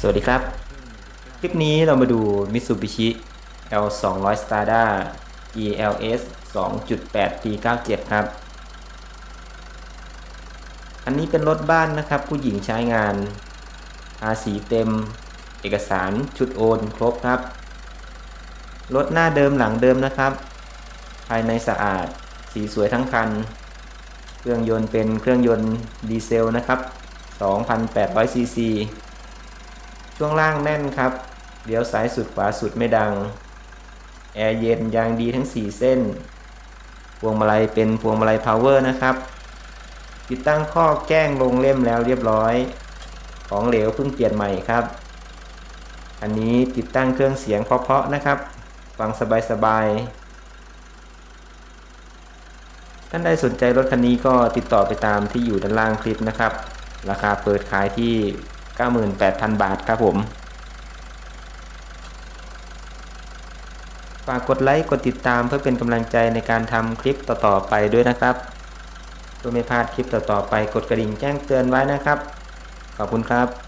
สวัสดีครับ คลิปนี้เรามาดู Mitsubishi L 2 0 0 Strada ELS 2.8 P97 ครับ อันนี้เป็นรถบ้านนะครับ ผู้หญิงใช้งานภาษีเต็ม เอกสารชุดโอนครบครับ รถหน้าเดิมหลังเดิมนะครับ ภายในสะอาดสีสวยทั้งคัน เครื่องยนต์เป็นเครื่องยนต์ดีเซลนะครับ 2,800ซีซี ช่วงล่างแน่นครับเลี้ยวซ้ายสุดขวาสุดไม่ดัง แอร์เย็นยางดีทั้ง 4 เส้น พวงมาลัยเป็นพวงมาลัยพาวเวอร์นะครับ ติดตั้งข้อแจ้งลงเล่มแล้วเรียบร้อย ของเหลวเพิ่งเปลี่ยนใหม่ครับ อันนี้ติดตั้งเครื่องเสียงเพาะๆนะครับ ฟังสบายๆ ท่านใดสนใจรถคันนี้ก็ติดต่อไปตามที่อยู่ด้านล่างคลิปนะครับ ราคาเปิดขายที่ 98,000 บาทครับผม ฝากกดไลค์กดติดตามเพื่อเป็นกำลังใจในการทำคลิปต่อๆไปด้วยนะครับเพื่อไม่พลาดคลิปต่อๆไปกดกระดิ่งแจ้งเตือนไว้นะครับ ขอบคุณครับ